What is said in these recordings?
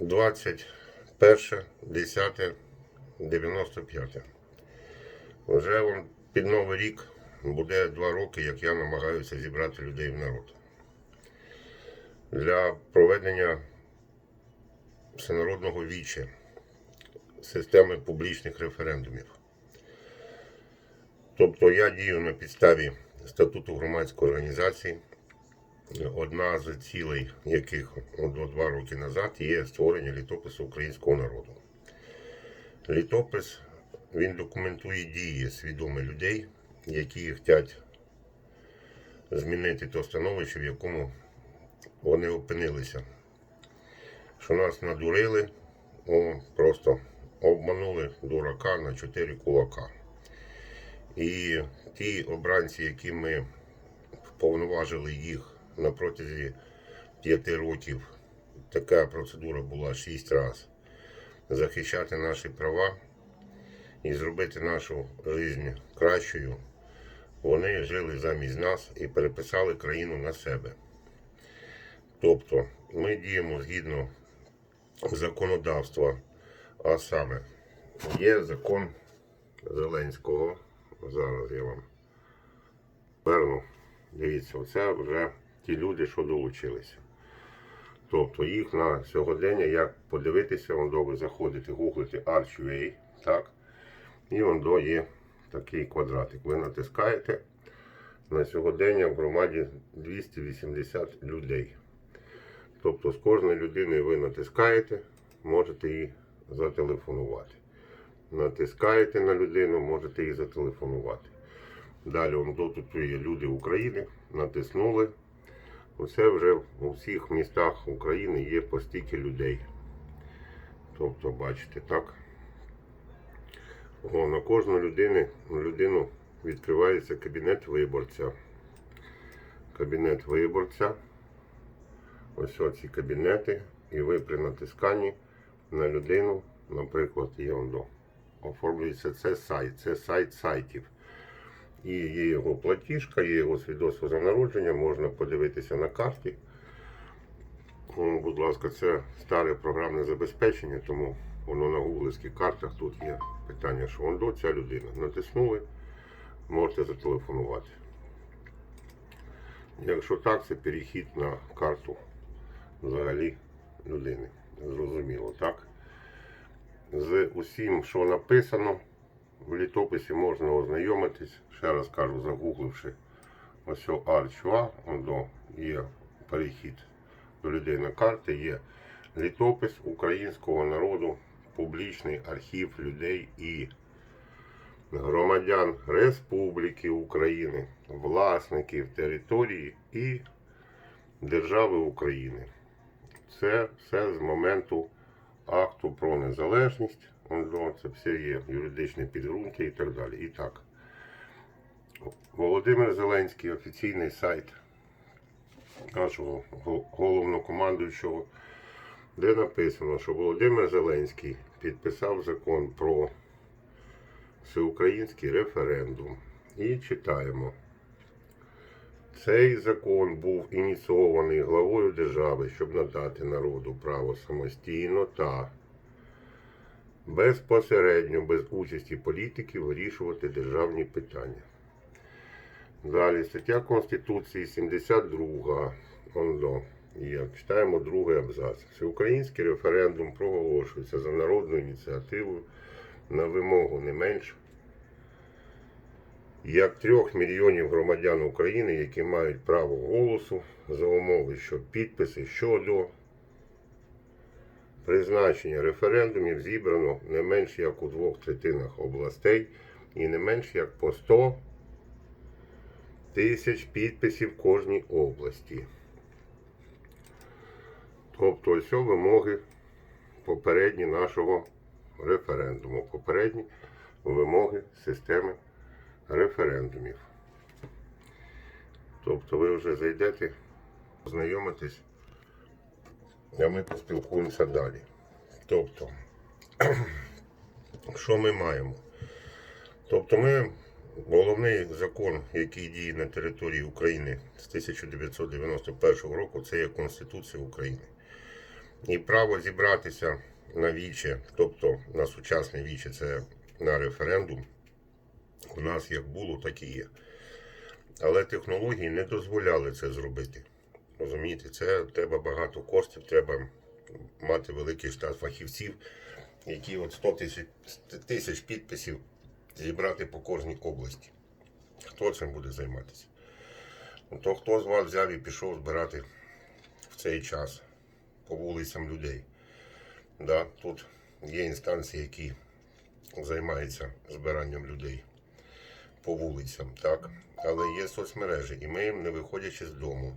21, 10, 95. Вже он, під Новий рік буде два роки, як я намагаюся зібрати людей в народ. Для проведення всенародного віче системи публічних референдумів. Тобто я дію на підставі статуту громадської організації, одна з цілей яких до два роки назад є створення літопису українського народу. Літопис він документує дії свідомих людей, які хочуть змінити то становище, в якому вони опинилися. Що нас надурили, о, просто обманули дурака на чотири кулака. І ті обранці, які ми вповноважили їх на протязі п'яти років, така процедура була шість разів, захищати наші права і зробити нашу життя кращою, вони жили замість нас і переписали країну на себе. Тобто ми діємо згідно законодавства, а саме є закон Зеленського. Зараз я вам верну. Дивіться, оце вже ті люди, що долучилися. Тобто їх на сьогодення, як подивитися, он до ви заходите, гуглите Arch.ua, так? І он до є такий квадратик. Ви натискаєте. На сьогодення в громаді 280 людей. Тобто з кожної людини ви натискаєте, можете їй зателефонувати. Натискаєте на людину, можете їй зателефонувати. Далі он тут є люди України, натиснули. Оце вже у всіх містах України є по стільки людей. Тобто, бачите, так? О, на кожну людину, людину відкривається кабінет виборця. Кабінет виборця. Ось оці кабінети. І ви при натисканні на людину, наприклад, є. Оформлюється це сайт, це сайт сайтів. І є його платіжка, є його свідоцтво за народження, можна подивитися на карті. Будь ласка, це старе програмне забезпечення, тому воно на гуглівських картах тут є питання, що он до ця людина. Натиснули, можете зателефонувати. Якщо так, це перехід на карту взагалі людини. Зрозуміло, так? З усім, що написано, в літописі можна ознайомитись. Ще раз кажу, загугливши ось Арчуа, є перехід до людей на карти, є літопис українського народу, публічний архів людей і громадян Республіки України, власників території і держави України. Це все з моменту акту про незалежність. Це все є юридичне підґрунтя і так далі. І так. Володимир Зеленський, офіційний сайт нашого гол- головнокомандуючого, де написано, що Володимир Зеленський підписав закон про всеукраїнський референдум. І читаємо. Цей закон був ініційований главою держави, щоб надати народу право самостійно та безпосередньо, без участі політиків, вирішувати державні питання. Далі стаття Конституції 72. Ондо. Є. Читаємо другий абзац. Всеукраїнський референдум проголошується за народною ініціативою на вимогу не менш як трьох мільйонів громадян України, які мають право голосу за умови, що підписи щодо призначення референдумів зібрано не менш як у двох третинах областей і не менш як по 100 тисяч підписів кожній області. Тобто ось вимоги попередні нашого референдуму, попередні вимоги системи референдумів. Тобто ви вже зайдете, познайомитесь, а ми поспілкуємося далі. Тобто, що ми маємо? Тобто ми головний закон, який діє на території України з 1991 року, це є Конституція України. І право зібратися на віче, тобто на сучасне віче, це на референдум, у нас як було, так і є. Але технології не дозволяли це зробити. Розумієте, це треба багато коштів, треба мати великий штат фахівців, які от 100 тисяч, підписів зібрати по кожній області. Хто цим буде займатися? Ну, То хто з вас взяв і пішов збирати в цей час по вулицям людей? Да, тут є інстанції, які займаються збиранням людей по вулицям, так? Але є соцмережі, і ми, не виходячи з дому,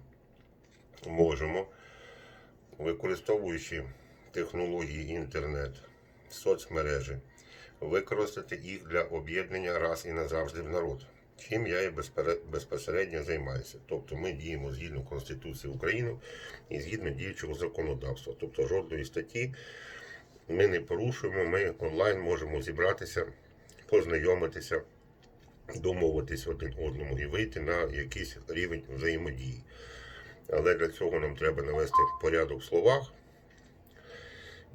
можемо, використовуючи технології інтернет, соцмережі, використати їх для об'єднання раз і назавжди в народ. Чим я і безпосередньо займаюся. Тобто ми діємо згідно Конституції України і згідно діючого законодавства. Тобто жодної статті ми не порушуємо, ми онлайн можемо зібратися, познайомитися, домовитись один одному і вийти на якийсь рівень взаємодії. Але для цього нам треба навести порядок в словах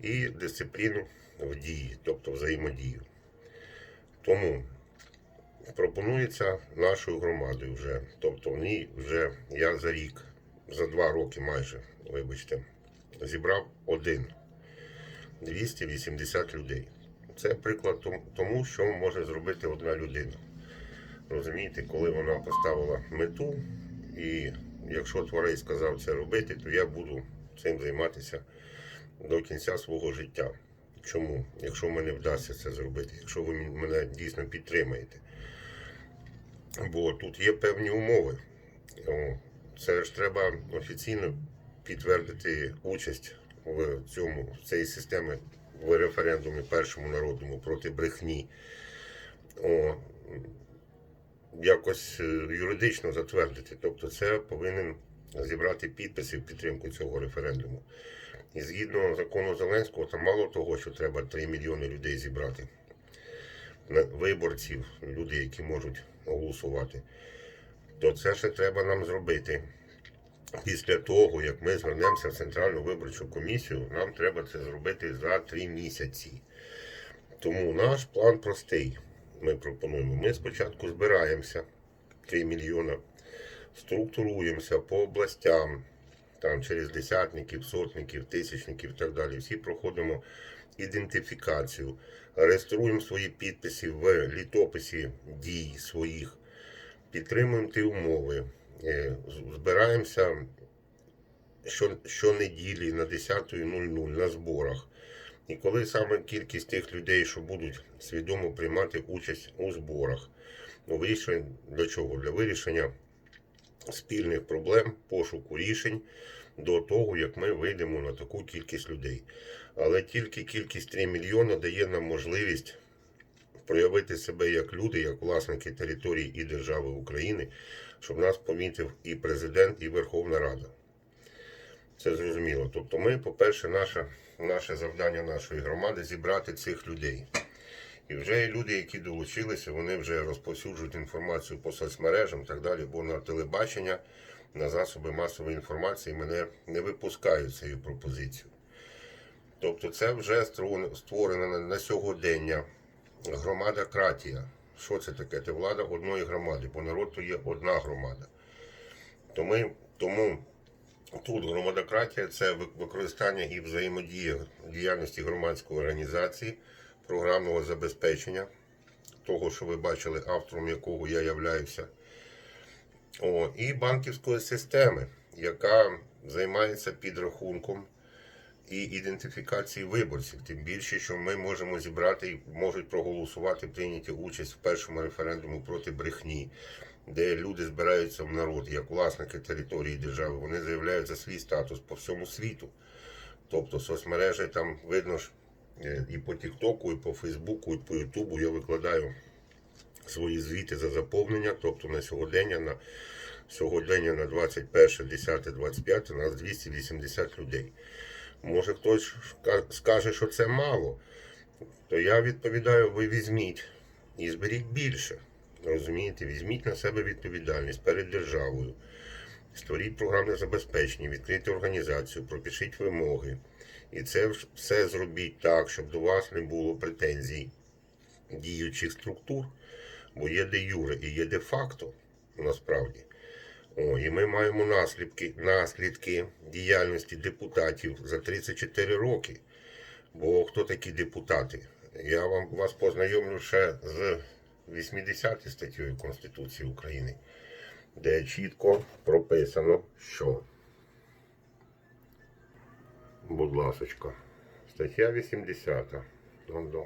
і дисципліну в дії, тобто взаємодію. Тому пропонується нашою громадою вже. Тобто в ній вже я за рік, за два роки майже, вибачте, зібрав один 280 людей. Це приклад тому, що може зробити одна людина. Розумієте, коли вона поставила мету, і якщо творець сказав це робити, то я буду цим займатися до кінця свого життя. Чому? Якщо мені вдасться це зробити, якщо ви мене дійсно підтримаєте. Бо тут є певні умови. Це ж треба офіційно підтвердити участь в цьому в цій системі в референдумі першому народному проти брехні. Якось е, юридично затвердити. Тобто це повинен зібрати підписи в підтримку цього референдуму. І згідно закону Зеленського, там мало того, що треба 3 мільйони людей зібрати виборців, люди, які можуть голосувати, то це ще треба нам зробити. Після того, як ми звернемося в Центральну виборчу комісію, нам треба це зробити за три місяці. Тому наш план простий. Ми пропонуємо. Ми спочатку збираємося 3 мільйона, структуруємося по областям, там через десятників, сотників, тисячників і так далі. Всі проходимо ідентифікацію, реєструємо свої підписи в літописі дій своїх, підтримуємо ті умови, е, збираємося щонеділі на 10.00 на зборах. І коли саме кількість тих людей, що будуть свідомо приймати участь у зборах, для чого? Для вирішення спільних проблем, пошуку рішень до того, як ми вийдемо на таку кількість людей. Але тільки кількість 3 мільйони дає нам можливість проявити себе як люди, як власники території і держави України, щоб нас помітив і президент, і Верховна Рада. Це зрозуміло. Тобто, ми, по-перше, наше, наше завдання нашої громади зібрати цих людей. І вже люди, які долучилися, вони вже розповсюджують інформацію по соцмережам і так далі, бо на телебачення, на засоби масової інформації мене не випускають цією пропозицією. Тобто це вже створена на, сьогодення громада кратія. Що це таке? Це влада одної громади, бо народ то є одна громада. То ми, тому Тут громадократія це використання і взаємодія діяльності громадської організації, програмного забезпечення, того, що ви бачили, автором якого я являюся, О, і банківської системи, яка займається підрахунком і ідентифікацією виборців. Тим більше, що ми можемо зібрати і можуть проголосувати, прийняти участь в першому референдуму проти брехні де люди збираються в народ як власники території держави, вони заявляють за свій статус по всьому світу. Тобто соцмережі там видно ж е, і по Тіктоку, і по Фейсбуку, і по Ютубу я викладаю свої звіти за заповнення. Тобто на сьогодення на сьогодення на 21, 10, 25 у нас 280 людей. Може хтось скаже, що це мало, то я відповідаю, ви візьміть і зберіть більше. Розумієте, візьміть на себе відповідальність перед державою, створіть програмне забезпечення, відкрийте організацію, пропишіть вимоги, І це все зробіть так, щоб до вас не було претензій діючих структур, бо є де юре і є де факто насправді. О, і ми маємо наслідки, наслідки діяльності депутатів за 34 роки. Бо хто такі депутати? Я вам вас познайомлю ще з 80 статтею Конституції України, де чітко прописано, що. Будь ласочка. Стаття 80. Дондо.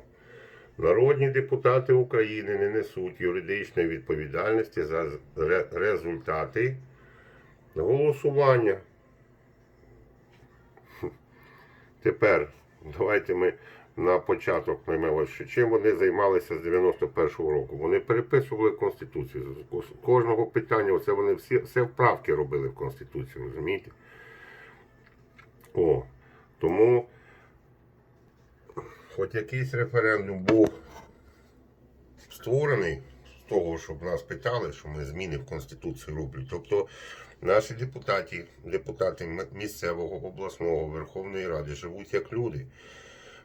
Народні депутати України не несуть юридичної відповідальності за результати голосування. Тепер давайте ми на початок наймемо, що чим вони займалися з 91-го року. Вони переписували Конституцію. З кожного питання, оце вони всі все вправки робили в Конституцію, розумієте? О, тому хоч якийсь референдум був створений з того, щоб нас питали, що ми зміни в Конституцію роблять. Тобто наші депутати, депутати місцевого, обласного, Верховної Ради живуть як люди,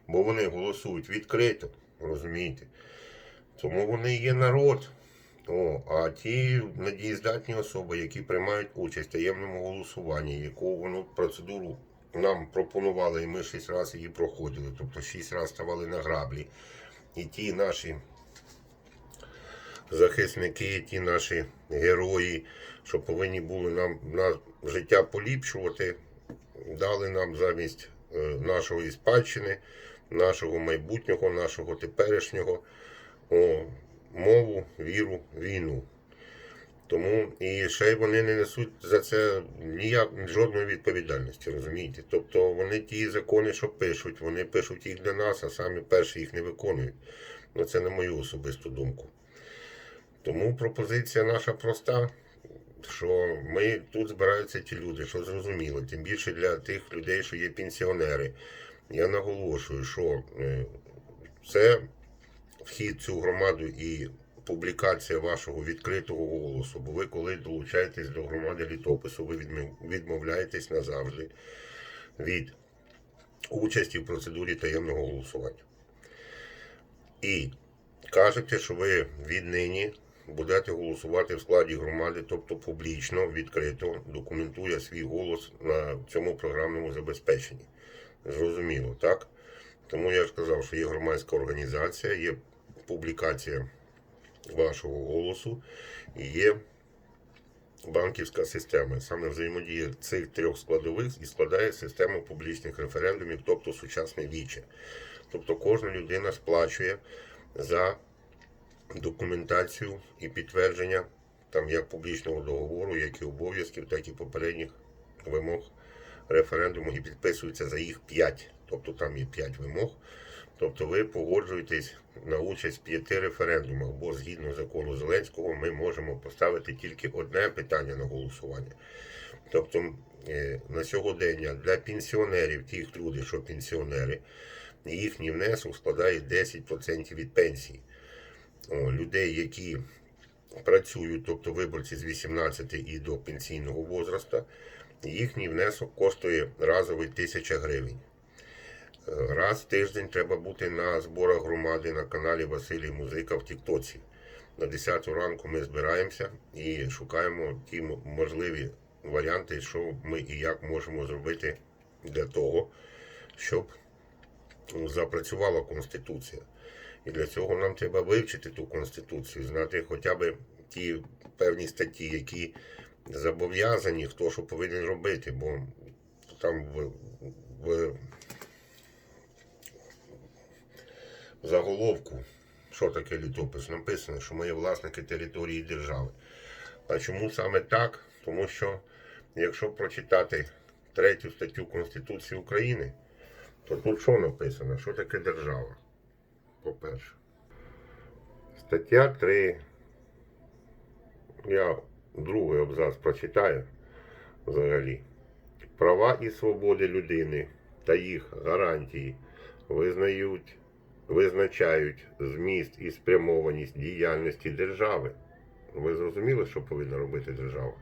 бо вони голосують відкрито, розумієте? Тому вони є народ. О, а ті надієздатні особи, які приймають участь в таємному голосуванні, яку воно процедуру нам пропонували, і ми шість разів її проходили, тобто шість разів ставали на граблі. І ті наші захисники, ті наші герої, що повинні були нам на життя поліпшувати, дали нам замість е, нашої спадщини, нашого майбутнього, нашого теперішнього о, мову, віру, війну. Тому і ще вони не несуть за це ніяк жодної відповідальності, розумієте? Тобто вони ті закони, що пишуть, вони пишуть їх для нас, а самі перші їх не виконують. Ну це на мою особисту думку. Тому пропозиція наша проста, що ми тут збираються ті люди, що зрозуміло, тим більше для тих людей, що є пенсіонери. Я наголошую, що е, це вхід цю громаду і публікація вашого відкритого голосу. Бо ви, коли долучаєтесь до громади літопису, ви відмовляєтесь назавжди від участі в процедурі таємного голосування. І кажете, що ви віднині будете голосувати в складі громади, тобто публічно, відкрито, документує свій голос на цьому програмному забезпеченні. Зрозуміло, так? Тому я ж сказав, що є громадська організація, є публікація вашого голосу і є банківська система. Саме взаємодія цих трьох складових і складає систему публічних референдумів, тобто сучасне віче. Тобто кожна людина сплачує за документацію і підтвердження там як публічного договору, як і обов'язків, так і попередніх вимог референдуму і підписується за їх 5. Тобто там є 5 вимог. Тобто ви погоджуєтесь на участь в п'яти референдумах, бо згідно закону Зеленського ми можемо поставити тільки одне питання на голосування. Тобто е, на сьогодення для пенсіонерів, тих людей, що пенсіонери, їхній внесок складає 10% від пенсії. О, людей, які працюють, тобто виборці з 18 і до пенсійного возрасту, їхній внесок коштує разовий 1000 гривень. Е, Раз в тиждень треба бути на зборах громади на каналі Василій Музика в Тіктоці. На 10 ранку ми збираємося і шукаємо ті можливі варіанти, що ми і як можемо зробити для того, щоб запрацювала Конституція. І для цього нам треба вивчити ту Конституцію, знати хоча б ті певні статті, які зобов'язані, хто що повинен робити, бо там в, в заголовку, що таке літопис, написано, що ми є власники території держави. А чому саме так? Тому що якщо прочитати третю статтю Конституції України, то тут що написано? Що таке держава? По-перше. Стаття 3. Я другий абзац прочитаю взагалі. Права і свободи людини та їх гарантії визнають, визначають зміст і спрямованість діяльності держави. Ви зрозуміли, що повинна робити держава?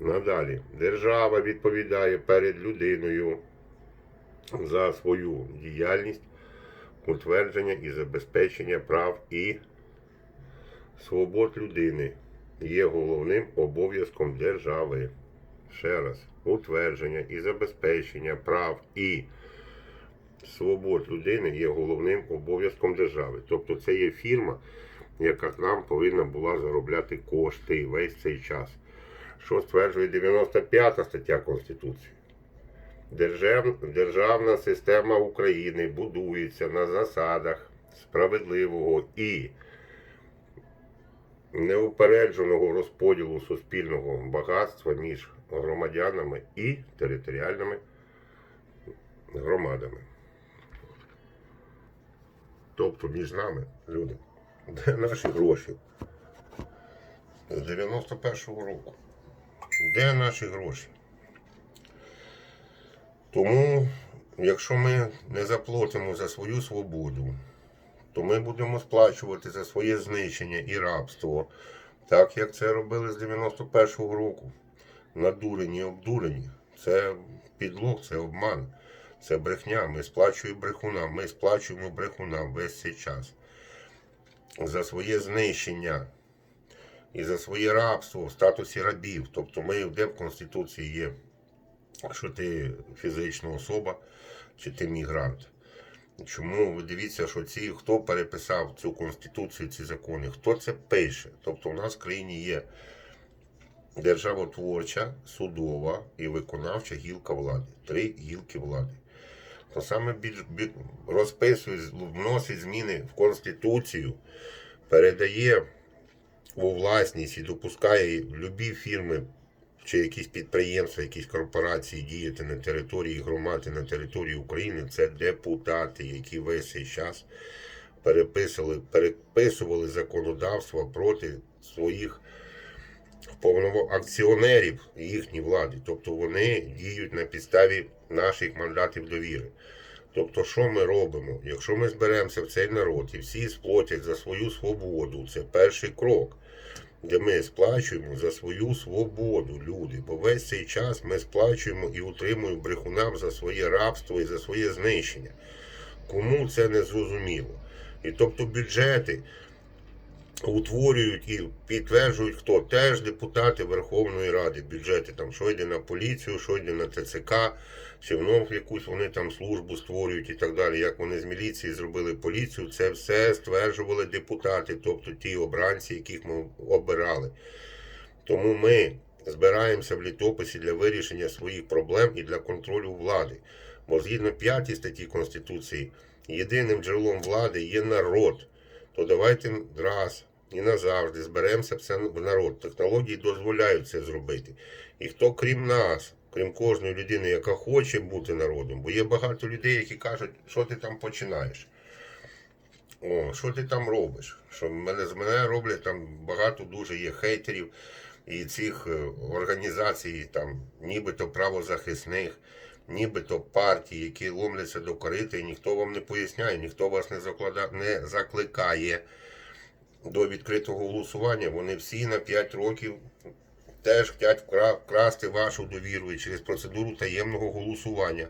Надалі. Держава відповідає перед людиною за свою діяльність, утвердження і забезпечення прав і свобод людини є головним обов'язком держави. Ще раз, утвердження і забезпечення прав і свобод людини є головним обов'язком держави. Тобто це є фірма, яка к нам повинна була заробляти кошти весь цей час. Що стверджує 95 стаття Конституції. Держав, державна система України будується на засадах справедливого і неупередженого розподілу суспільного багатства між громадянами і територіальними громадами. Тобто між нами, люди, де наші гроші? З 91-го року. Де наші гроші? Тому, якщо ми не заплатимо за свою свободу, то ми будемо сплачувати за своє знищення і рабство, так як це робили з 91-го року. Надурені, обдурені. Це підлог, це обман, це брехня. Ми сплачуємо брехунам, ми сплачуємо брехунам весь цей час. За своє знищення і за своє рабство в статусі рабів. Тобто ми де в Конституції є, що ти фізична особа чи ти мігрант. Чому ви дивіться, що ці, хто переписав цю конституцію, ці закони, хто це пише? Тобто у нас в країні є державотворча, судова і виконавча гілка влади. Три гілки влади. То саме більш розписує, вносить зміни в Конституцію, передає у власність і допускає любі фірми чи якісь підприємства, якісь корпорації діяти на території громади, на території України, це депутати, які весь цей час переписували, переписували законодавство проти своїх повноакціонерів їхньої влади. Тобто вони діють на підставі наших мандатів довіри. Тобто, що ми робимо? Якщо ми зберемося в цей народ і всі сплатять за свою свободу, це перший крок де ми сплачуємо за свою свободу, люди. Бо весь цей час ми сплачуємо і утримуємо брехунам за своє рабство і за своє знищення. Кому це не зрозуміло? І тобто бюджети утворюють і підтверджують, хто теж депутати Верховної Ради, бюджети там, що йде на поліцію, що йде на ТЦК, чи вновь якусь вони там службу створюють і так далі. Як вони з міліції зробили поліцію, це все стверджували депутати, тобто ті обранці, яких ми обирали. Тому ми збираємося в літописі для вирішення своїх проблем і для контролю влади. Бо згідно 5 статті Конституції, єдиним джерелом влади є народ. То давайте раз і назавжди зберемося в народ. Технології дозволяють це зробити. І хто крім нас, крім кожної людини, яка хоче бути народом, бо є багато людей, які кажуть, що ти там починаєш. О, що ти там робиш? Що мене з мене роблять там багато дуже є хейтерів і цих е, організацій, там, нібито правозахисних, нібито партій, які ломляться до корита, і ніхто вам не поясняє, ніхто вас не заклада, не закликає до відкритого голосування. Вони всі на 5 років теж хочуть вкрасти вашу довіру і через процедуру таємного голосування.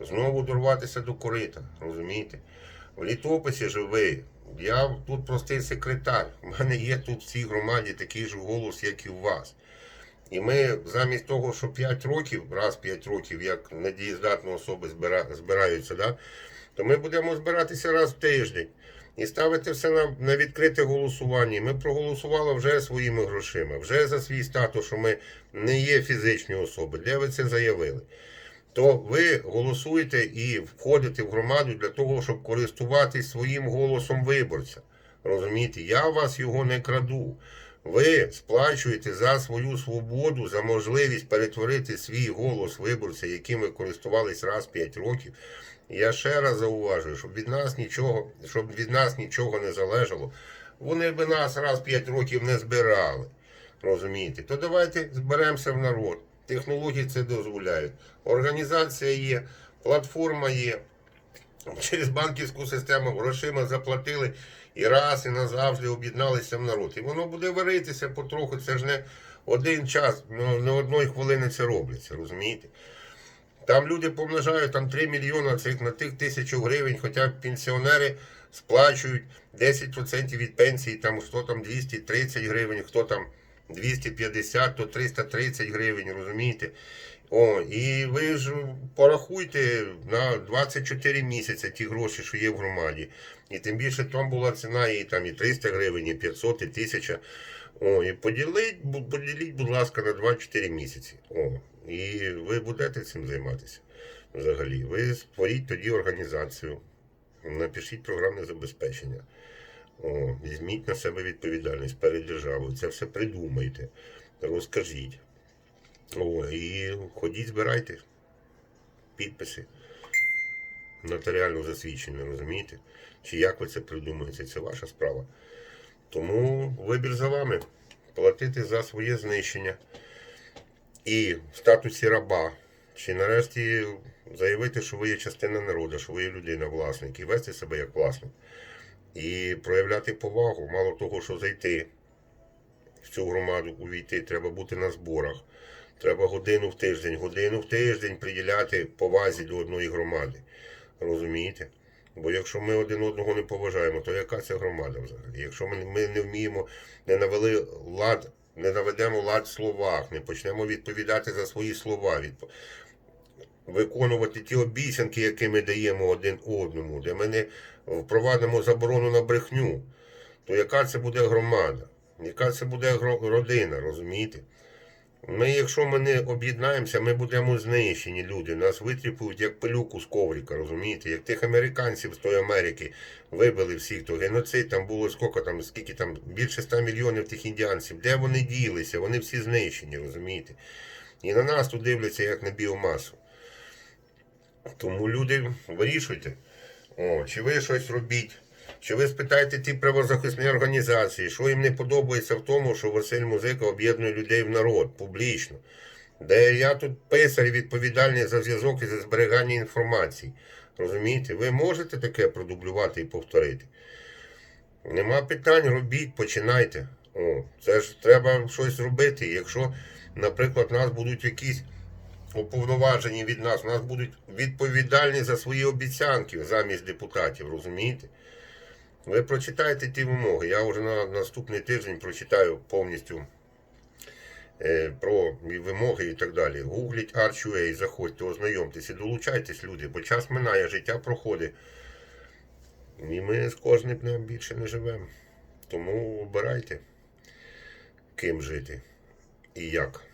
Знову дорватися до корита, розумієте? В літописі же ви. Я тут простий секретар. У мене є тут в цій громаді такий же голос, як і у вас. І ми замість того, що 5 років, раз 5 років, як недієздатні особи збира- збираються, да, то ми будемо збиратися раз в тиждень і ставити все на, на відкрите голосування. Ми проголосували вже своїми грошима, вже за свій статус, що ми не є фізичні особи. Де ви це заявили? то ви голосуєте і входите в громаду для того, щоб користуватись своїм голосом виборця. Розумієте, я вас його не краду. Ви сплачуєте за свою свободу, за можливість перетворити свій голос виборця, яким ви користувались раз 5 років. Я ще раз зауважую, щоб від нас нічого, щоб від нас нічого не залежало, вони би нас раз 5 років не збирали. Розумієте? То давайте зберемося в народ. Технології це дозволяють. Організація є, платформа є. Через банківську систему грошима заплатили і раз, і назавжди об'єдналися в народ. І воно буде варитися потроху. Це ж не один час, ну, не одної хвилини це робиться, розумієте? Там люди помножають там 3 мільйони цих на тих тисячу гривень, хоча пенсіонери сплачують 10% від пенсії, там хто там 230 гривень, хто там 250, то 330 гривень, розумієте? О, і ви ж порахуйте на 24 місяці ті гроші, що є в громаді. І тим більше там була ціна і там і 300 гривень, і 500, і 1000. О, і поділіть, поділіть, будь ласка, на 24 місяці. О, і ви будете цим займатися взагалі. Ви створіть тоді організацію, напишіть програмне забезпечення. О, візьміть на себе відповідальність перед державою. Це все придумайте, розкажіть. О, і ходіть, збирайте підписи. Нотаріально засвідчення, розумієте? Чи як ви це придумаєте, це ваша справа. Тому вибір за вами. Платити за своє знищення і в статусі раба. Чи нарешті заявити, що ви є частина народу, що ви є людина, власник, і вести себе як власник. І проявляти повагу, мало того, що зайти в цю громаду, увійти, треба бути на зборах. Треба годину в тиждень, годину в тиждень приділяти повазі до одної громади. Розумієте? Бо якщо ми один одного не поважаємо, то яка це громада взагалі? Якщо ми, ми не вміємо, не навели лад, не наведемо лад в словах, не почнемо відповідати за свої слова, відп... виконувати ті обіцянки, які ми даємо один одному, де ми не впровадимо заборону на брехню, то яка це буде громада? Яка це буде родина, розумієте? Ми, якщо ми не об'єднаємося, ми будемо знищені люди. Нас витріпують як пилюку з коврика, розумієте? Як тих американців з тої Америки вибили всіх, то геноцид там було скільки там, скільки там, більше 100 мільйонів тих індіанців. Де вони ділися? Вони всі знищені, розумієте? І на нас тут дивляться як на біомасу. Тому люди вирішуйте, О, чи ви щось робіть. Чи ви спитаєте ті правозахисні організації, що їм не подобається в тому, що Василь Музика об'єднує людей в народ публічно? Де я тут писар відповідальний за зв'язок і за зберігання інформації. Розумієте? Ви можете таке продублювати і повторити? Нема питань, робіть, починайте. О, це ж треба щось робити. Якщо, наприклад, нас будуть якісь уповноважені від нас, нас будуть відповідальні за свої обіцянки замість депутатів, розумієте? Ви прочитайте ті вимоги. Я вже на наступний тиждень прочитаю повністю е, про вимоги і так далі. Гугліть Arch.ua, заходьте, ознайомтесь і долучайтесь, люди, бо час минає, життя проходить. І ми з кожним днем більше не живемо. Тому обирайте, ким жити і як.